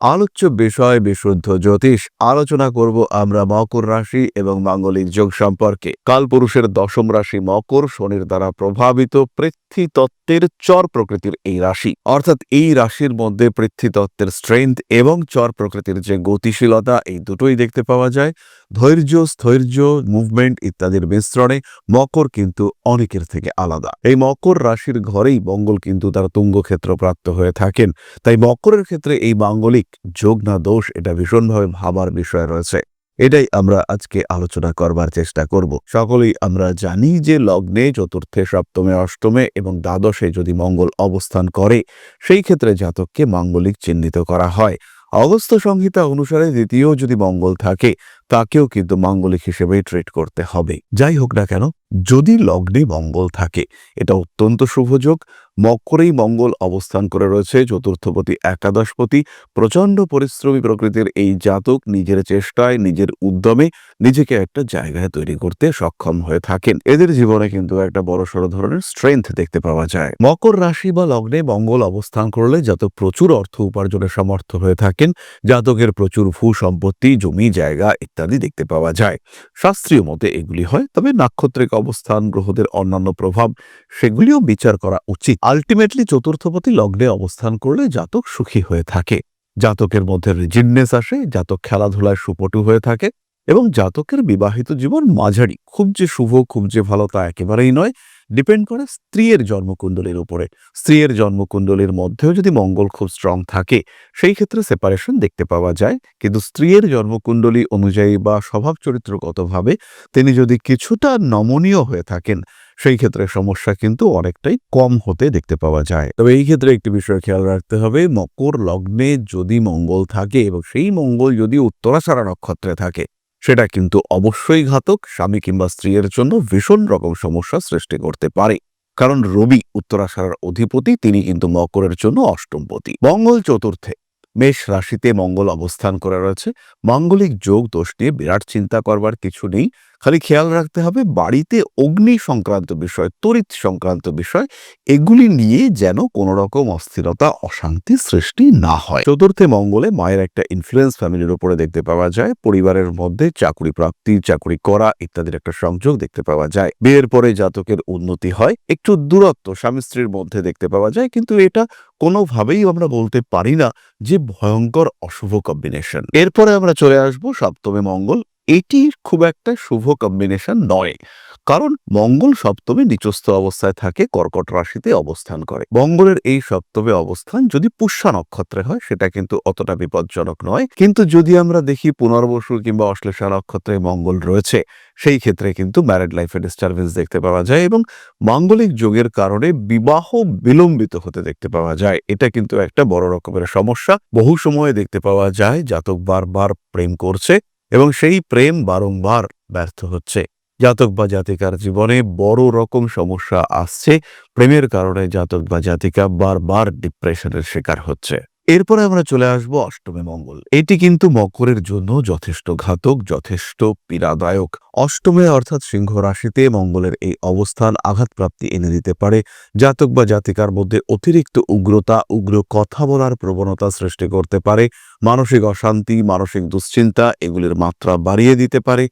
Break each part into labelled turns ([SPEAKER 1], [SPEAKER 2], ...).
[SPEAKER 1] আলোচ্য বিষয় বিশুদ্ধ জ্যোতিষ। আলোচনা করব আমরা মকর রাশি এবং মাঙ্গলিক যোগ সম্পর্কে। কালপুরুষের দশম রাশি মকর, শনির দ্বারা প্রভাবিত পৃথ্বী তত্ত্বের চর প্রকৃতির এই রাশি। অর্থাৎ এই রাশির মধ্যে পৃথ্বী তত্ত্বের স্ট্রেংথ এবং চর প্রকৃতির যে গতিশীলতা, এই দুটোই দেখতে পাওয়া যায়। ধৈর্য, স্থৈর্য মুভমেন্ট ইত্যাদির মিশ্রণে মকর কিন্তু অনেকের থেকে আলাদা। এই মকর রাশির ঘরেই মঙ্গল কিন্তু তার তুঙ্গক্ষেত্র প্রাপ্ত হয়ে থাকেন। তাই মকরের ক্ষেত্রে এই মাঙ্গলিক যোগ না দোষ এটা ভীষণভাবে ভাবার বিষয় রয়েছে। এটাই আমরা আজকে আলোচনা করবার চেষ্টা করব। সকলেই আমরা জানি যে লগ্নে চতুর্থে, সপ্তমে, অষ্টমে এবং দ্বাদশে যদি মঙ্গল অবস্থান করে, সেই ক্ষেত্রে জাতককে মাঙ্গলিক চিহ্নিত করা হয়। অগস্ত সংহিতা অনুসারে দ্বিতীয় যদি মঙ্গল থাকে, তাকেও কিন্তু মাঙ্গলিক হিসেবেই ট্রিট করতে হবে। যাই হোক না কেন, যদি লগ্নে মঙ্গল থাকে, এটা অত্যন্ত শুভযোগ মকরেই মঙ্গল অবস্থান করে রয়েছে। চতুর্থপতি, একাদশপতি, প্রচণ্ড পরিশ্রমী প্রকৃতির এই জাতক নিজের চেষ্টায়, নিজের উদ্যমে নিজেকে একটা জায়গায় তৈরি করতে সক্ষম হয়ে থাকেন। এদের জীবনে কিন্তু একটা বড় সড় ধরনের স্ট্রেংথ দেখতে পাওয়া যায়। মকর রাশি বা লগ্নে মঙ্গল অবস্থান করলে জাতক প্রচুর অর্থ উপার্জনের সমর্থ হয়ে থাকেন, জাতকের প্রচুর ভূ সম্পত্তি জমি, জায়গা ইত্যাদি দেখতে পাওয়া যায়। শাস্ত্রীয় মতে এগুলি হয়, তবে নাক্ষত্রিক অবস্থান, গ্রহদের অন্যান্য প্রভাব, সেগুলিও বিচার করা উচিত। আলটিমেটলি চতুর্থপতি লগ্নে অবস্থান করলে জাতক সুখী হয়ে থাকে। জাতকের মধ্যে রিজিডনেস আসে, জাতক খেলাধুলায় সুপটু হয়ে থাকে এবং জাতকের বিবাহিত জীবন মাঝারি। খুব যে শুভ, খুব যে ভালো তা একেবারেই নয়। ডিপেন্ড করে স্ত্রীর জন্মকুণ্ডলীর উপরে। স্ত্রীর জন্মকুণ্ডলীর মধ্যেও যদি মঙ্গল খুব স্ট্রং থাকে, সেই ক্ষেত্রে সেপারেশন দেখতে পাওয়া যায়। কিন্তু স্ত্রীর জন্মকুণ্ডলী অনুযায়ী বা স্বভাব চরিত্রগতভাবে তিনি যদি কিছুটা নমনীয় হয়ে থাকেন সেই ক্ষেত্রে সমস্যা কিন্তু অনেকটাই কম হতে দেখতে পাওয়া যায়। তবে এই ক্ষেত্রে একটি বিষয় খেয়াল রাখতে হবে, মকর লগ্নে যদি মঙ্গল থাকে এবং সেই মঙ্গল যদি উত্তরাছাড়া নক্ষত্রে থাকে, সেটা কিন্তু অবশ্যই ঘাতক, স্বামী কিংবা স্ত্রীর জন্য ভীষণ রকম সমস্যা সৃষ্টি করতে পারে। কারণ রবি উত্তরাষাঢ়ার অধিপতি, তিনি কিন্তু মকরের জন্য অষ্টমপতি। মঙ্গল চতুর্থে, মেষ রাশিতে মঙ্গল অবস্থান করে রয়েছে। মাঙ্গলিক যোগ দোষ নিয়ে বিরাট চিন্তা করবার কিছু নেই। খালি খেয়াল রাখতে হবে বাড়িতে অগ্নি সংক্রান্ত বিষয়, তড়িৎ সংক্রান্ত বিষয়, এগুলি নিয়ে যেন কোনো রকম অস্থিরতা, অশান্তি সৃষ্টি না হয়। চতুর্থে মঙ্গলে মায়ের একটা ইনফ্লুয়েন্স ফ্যামিলির উপরে দেখতে পাওয়া যায়, পরিবারের মধ্যে চাকুরি প্রাপ্তি, চাকুরি করা ইত্যাদির একটা সংযোগ দেখতে পাওয়া যায়। বিয়ের পরে জাতকের উন্নতি হয়, একটু দূরত্ব, স্বামী স্ত্রীর মধ্যে দেখতে পাওয়া যায়, কিন্তু এটা কোনোভাবেই আমরা বলতে পারি না যে ভয়ঙ্কর, অশুভ কম্বিনেশন এরপরে আমরা চলে আসব সপ্তমে মঙ্গল এটি খুব একটা শুভ কম্বিনেশন নয়। কারণ মঙ্গল সপ্তমে নিচস্থ অবস্থায় থাকে, কর্কট রাশিতে অবস্থান করে। মঙ্গলের এই সপ্তমে অবস্থান যদি পুষ্যা নক্ষত্রে হয়, সেটা কিন্তু অতটা বিপজ্জনক নয়। কিন্তু যদি আমরা দেখি পুনর্বসু কিংবা অশ্লেষা নক্ষত্রে মঙ্গল রয়েছে, সেই ক্ষেত্রে কিন্তু ম্যারেড লাইফে ডিস্টারবেন্স দেখতে পাওয়া যায় এবং মাঙ্গলিক যোগের কারণে বিবাহ বিলম্বিত হতে দেখতে পাওয়া যায়। এটা কিন্তু একটা বড় রকমের সমস্যা। বহু সময়ে দেখতে পাওয়া যায়, জাতক বারবার প্রেম করছে এবং সেই প্রেম বারংবার ব্যর্থ হচ্ছে। জাতক বা জাতিকার জীবনে বড় রকম সমস্যা আসছে। প্রেমের কারণে জাতক বা জাতিকা বারবার ডিপ্রেশনের শিকার হচ্ছে। এরপরে আমরা চলে আসব অষ্টমে মঙ্গল। এটি কিন্তু মকরের জন্য যথেষ্ট ঘাতক, যথেষ্ট পীড়াদায়ক। অষ্টমে অর্থাৎ সিংহ রাশিতে মঙ্গলের এই অবস্থান আঘাতপ্রাপ্তি এনে দিতে পারে। জাতক বা জাতিকার মধ্যে অতিরিক্ত উগ্রতা, উগ্র কথা বলার প্রবণতা সৃষ্টি করতে পারে। মানসিক অশান্তি, মানসিক দুশ্চিন্তা এগুলির মাত্রা বাড়িয়ে দিতে পারে।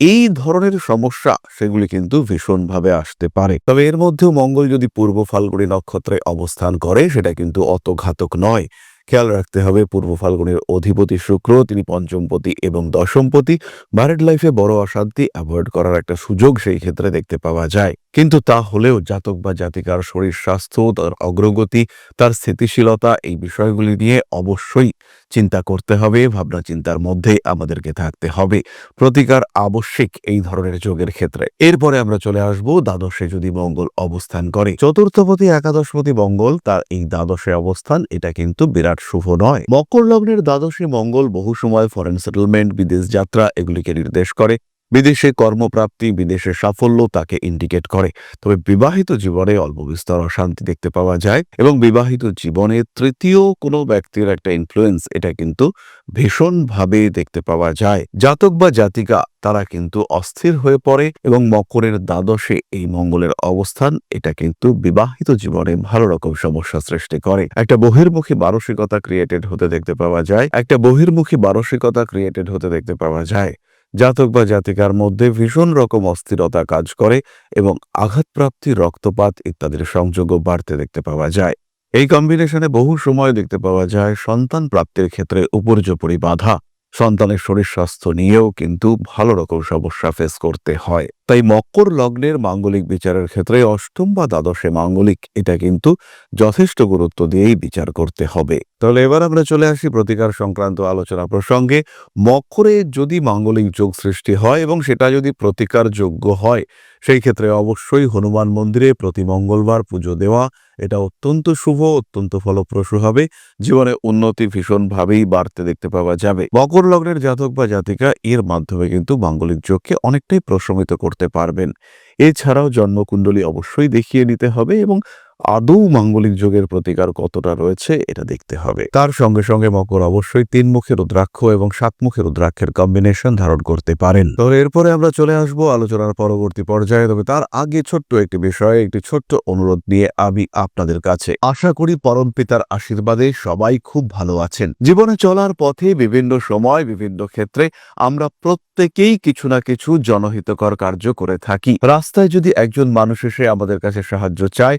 [SPEAKER 1] এই ধরনের সমস্যা সেগুলি কিন্তু ভীষণভাবে আসতে পারে। তবে এর মধ্যেও মঙ্গল যদি পূর্ব ফাল্গুনি নক্ষত্রে অবস্থান করে, সেটা কিন্তু অত ঘাতক নয়। খেয়াল রাখতে হবে, পূর্ব ফাল্গুনের অধিপতি শুক্র, তিনি পঞ্চমপতি এবং দশমপতি। ম্যারিড লাইফে বড় অশান্তি অ্যাভয়েড করার একটা সুযোগ সেই ক্ষেত্রে দেখতে পাওয়া যায়। কিন্তু তা হলেও জাতক বা জাতিকার শরীর স্বাস্থ্য, তার অগ্রগতি, তার স্থিতিশীলতা, এই বিষয়গুলি নিয়ে অবশ্যই চিন্তা করতে হবে, ভাবনা চিন্তার মধ্যে আমাদেরকে থাকতে হবে। প্রতিকার আবশ্যিক এই ধরনের যোগের ক্ষেত্রে। এরপরে আমরা চলে আসব দ্বাদশে যদি মঙ্গল অবস্থান করে। চতুর্থপতি, একাদশপতি মঙ্গল, তার এই দ্বাদশে অবস্থান, এটা কিন্তু বিরাট শুভ নয়। মকর লগ্নের দ্বাদশে মঙ্গল বহু সময় ফরেন সেটেলমেন্ট বিদেশ যাত্রা, এগুলিকে নির্দেশ করে। বিদেশে কর্মপ্রাপ্তি বিদেশে সাফল্য তাকে ইন্ডিকেট করে। তবে বিবাহিত জীবনে অল্প বিস্তর অশান্তি দেখতে পাওয়া যায় এবং বিবাহিত জীবনে তৃতীয় কোনো ব্যক্তির একটা ইনফ্লুয়েন্স এটা কিন্তু ভীষণভাবে দেখতে পাওয়া যায়। জাতক বা জাতিকা, তারা কিন্তু অস্থির হয়ে পড়ে এবং মকরের দ্বাদশে এই মঙ্গলের অবস্থান, এটা কিন্তু বিবাহিত জীবনে ভালো রকম সমস্যা সৃষ্টি করে। একটা বহির্মুখী মানসিকতা ক্রিয়েটেড হতে দেখতে পাওয়া যায়, একটা বহির্মুখী মানসিকতা ক্রিয়েটেড হতে দেখতে পাওয়া যায়। জাতক বা জাতিকার মধ্যে ভীষণ রকম অস্থিরতা কাজ করে এবং আঘাতপ্রাপ্তি, রক্তপাত ইত্যাদির সংযোগও বাড়তে দেখতে পাওয়া যায়। এই কম্বিনেশনে বহু সময় দেখতে পাওয়া যায় সন্তান প্রাপ্তির ক্ষেত্রে উপর্যপরি বাধা সন্তানের শরীর স্বাস্থ্য নিয়েও কিন্তু ভালো রকম সমস্যা ফেস করতে হয়। তাই মকর লগ্নের মাঙ্গলিক বিচারের ক্ষেত্রে অষ্টম বা দ্বাদশে মাঙ্গলিক, এটা কিন্তু যথেষ্ট গুরুত্ব দিয়েই বিচার করতে হবে। তাহলে এবার আমরা চলে আসি প্রতিকার সংক্রান্ত আলোচনা প্রসঙ্গে। মকরে যদি মাঙ্গলিক যোগ সৃষ্টি হয় এবং সেটা যদি প্রতিকার যোগ্য হয়, সেই ক্ষেত্রে অবশ্যই হনুমান মন্দিরে প্রতি মঙ্গলবার পুজো দেওয়া, এটা অত্যন্ত শুভ, অত্যন্ত ফলপ্রসূ হবে। জীবনে উন্নতি ভীষণভাবেই বাড়তে দেখতে পাওয়া যাবে। মকর লগ্নের জাতক বা জাতিকা, এর মাধ্যমে কিন্তু মাঙ্গলিক যোগকে অনেকটাই প্রশমিত করতে পারবেন। এছাড়াও জন্মকুণ্ডলী অবশ্যই দেখিয়ে নিতে হবে এবং আদৌ মাঙ্গলিক যোগের প্রতিকার কতটা রয়েছে, এটা দেখতে হবে। তার সঙ্গে সঙ্গে মকর অবশ্যই তিন মুখের রুদ্রাক্ষ এবং সাত মুখের রুদ্রাক্ষের কম্বিনেশন ধারণ করতে পারেন। তো এরপরে আমরা চলে আসব আলোচনার পরবর্তী পর্যায়ে, তবে তার আগে ছোট্ট একটি বিষয়ে, একটি ছোট্ট অনুরোধ নিয়ে আমি আপনাদের কাছে। আশা করি পরম পিতার আশীর্বাদে সবাই খুব ভালো আছেন। জীবনে চলার পথে বিভিন্ন সময়, বিভিন্ন ক্ষেত্রে আমরা প্রত্যেকেই কিছু না কিছু জনহিতকর কার্য করে থাকি। রাস্তায় যদি একজন মানুষ এসে আমাদের কাছে সাহায্য চায়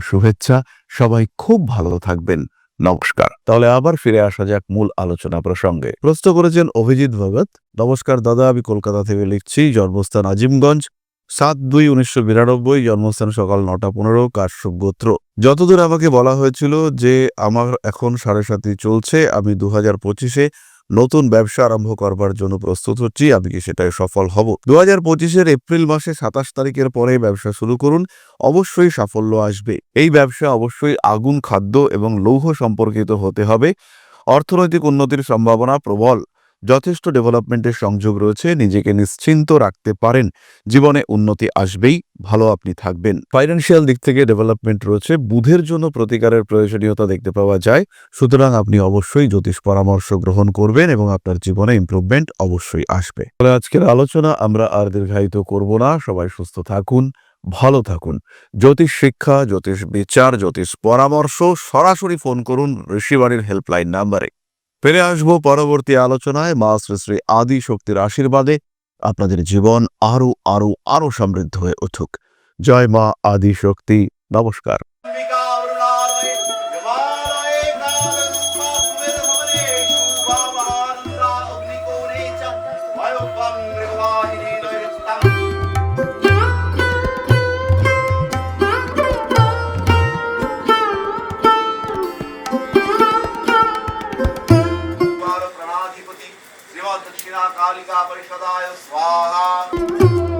[SPEAKER 1] শুভেচ্ছা। সবাই খুব ভালো থাকবেন। নমস্কার। তাহলে আবার ফিরে আসা যাক মূল আলোচনা প্রসঙ্গে। প্রশ্ন করেছেন অভিজিৎ ভগত নমস্কার দাদা, আমি কলকাতা থেকে লিখছি, জন্মস্থান আজিমগঞ্জ। সাত দুই উনিশশো বিরানব্বই, জন্মস্থান সকাল নটা পনেরো, কাশ্যপ গোত্র। যতদূর আমাকে বলা হয়েছিল যে আমার এখন সাড়ে সাতই চলছে, আমি দু হাজার পঁচিশে নতুন ব্যবসা আরম্ভ করবার জন্য প্রস্তুত হচ্ছি, আমি কি সেটাই সফল হব? দু হাজার পঁচিশের এপ্রিল মাসে সাতাশ তারিখের পরে ব্যবসা শুরু করুন, অবশ্যই সাফল্য আসবে। এই ব্যবসা অবশ্যই আগুন, খাদ্য এবং লৌহ সম্পর্কিত হতে হবে। অর্থনৈতিক উন্নতির সম্ভাবনা প্রবল। যথেষ্ট ডেভেলপমেন্টের সংযোগ রয়েছে, নিজেকে নিশ্চিন্ত রাখতে পারেন। জীবনে উন্নতি আসবেই, ভালো আপনি থাকবেন। ফাইন্যান্সিয়াল দিক থেকে ডেভেলপমেন্ট রয়েছে, বুধের জন্য প্রতিকারের প্রয়োজনীয়তা দেখতে পাওয়া যায়। সুতরাং আপনি অবশ্যই জ্যোতিষ পরামর্শ গ্রহণ করবেন এবং আপনার জীবনে ইম্প্রুভমেন্ট অবশ্যই আসবে। তাহলে আজকের আলোচনা আমরা আর দীর্ঘায়িত করব না। সবাই সুস্থ থাকুন, ভালো থাকুন। জ্যোতিষ শিক্ষা, জ্যোতিষ বিচার, জ্যোতিষ পরামর্শ, সরাসরি ফোন করুন ঋষিবাণীর হেল্পলাইন নাম্বারে ফিরে আসব পরবর্তী আলোচনায়। মা শ্রী শ্রী আদি শক্তির আশীর্বাদে আপনাদের জীবন আরও আরও আরও সমৃদ্ধ হয়ে উঠুক। জয় মা আদি শক্তি। নমস্কার। कालिका परिषदाय स्वाहा